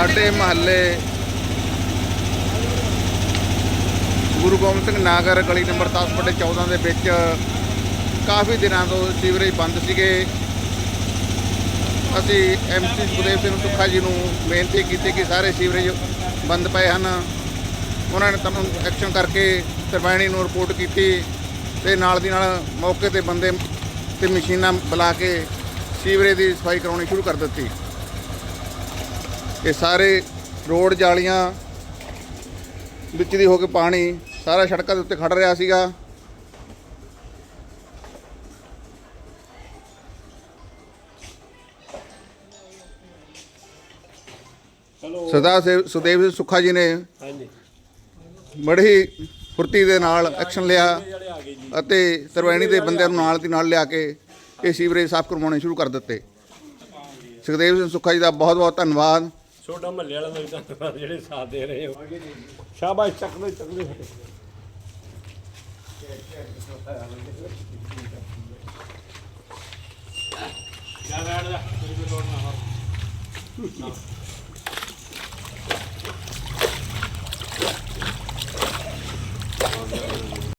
ਸਾਡੇ ਮਹੱਲੇ ਗੁਰੂ ਗੋਬਿੰਦ ਸਿੰਘ ਨਾਗਰ ਗਲੀ ਨੰਬਰ 10 ਬਟੇ 14 ਦੇ ਵਿੱਚ ਕਾਫੀ ਦਿਨਾਂ ਤੋਂ ਸੀਵਰੇਜ ਬੰਦ ਸੀਗੇ। ਅਸੀਂ ਐਮਸੀ ਸੁਖਦੇਵ ਸਿੰਘ ਸੁੱਖਾ ਜੀ ਨੂੰ ਬੇਨਤੀ ਕੀਤੀ ਕਿ ਸਾਰੇ ਸੀਵਰੇਜ ਬੰਦ ਪਏ ਹਨ। ਉਹਨਾਂ ਨੇ ਤੁਹਾਨੂੰ ਐਕਸ਼ਨ ਕਰਕੇ ਸਰਵਾਣੀ ਨੂੰ ਰਿਪੋਰਟ ਕੀਤੀ ਤੇ ਨਾਲ ਦੀ ਨਾਲ ਮੌਕੇ ਤੇ ਬੰਦੇ ਤੇ ਮਸ਼ੀਨਾਂ ਬੁਲਾ ਕੇ ਸੀਵਰੇਜ ਦੀ ਸਫ਼ਾਈ ਕਰਾਉਣੀ ਸ਼ੁਰੂ ਕਰ ਦਿੱਤੀ। ਇਹ ਸਾਰੇ ਰੋਡ ਜਾਲੀਆਂ ਵਿੱਚ ਦੀ ਹੋ ਕੇ ਪਾਣੀ ਸਾਰਾ ਸੜਕਾਂ ਦੇ ਉੱਤੇ ਖੜ ਰਿਹਾ ਸੀਗਾ। ਸਦਾ ਸੇ ਸੁਦੇਵ ਸਿੰਘ ਸੁੱਖਾ ਜੀ ਨੇ ਹਾਂਜੀ। ਬੜੀ ਫੁਰਤੀ ਦੇ ਨਾਲ ਐਕਸ਼ਨ ਲਿਆ ਅਤੇ ਤਰਵੈਣੀ ਦੇ ਬੰਦਿਆਂ ਨੂੰ ਨਾਲ ਦੀ ਨਾਲ ਲਿਆ ਕੇ ਇਹ ਸੀਵਰੇਜ ਸਾਫ਼ ਕਰਵਾਉਣੇ ਸ਼ੁਰੂ ਕਰ ਦਿੱਤੇ। ਸੁਖਦੇਵ ਸਿੰਘ ਸੁੱਖਾ ਜੀ ਦਾ ਬਹੁਤ ਬਹੁਤ ਧੰਨਵਾਦ। ਛੋਟਾ ਮਹੱਲੇ ਵਾਲਾ ਦਾ ਵੀ ਧੰਨਵਾਦ ਜਿਹੜੇ ਸਾਥ ਦੇ ਰਹੇ ਹੋ। ਸ਼ਾਬਾਸ਼, ਚੱਕਦੇ ਚੱਕਦੇ ਜਾ ਬੈਠ ਜਾ, ਕੋਈ ਲੋੜ ਨਾ ਹੋ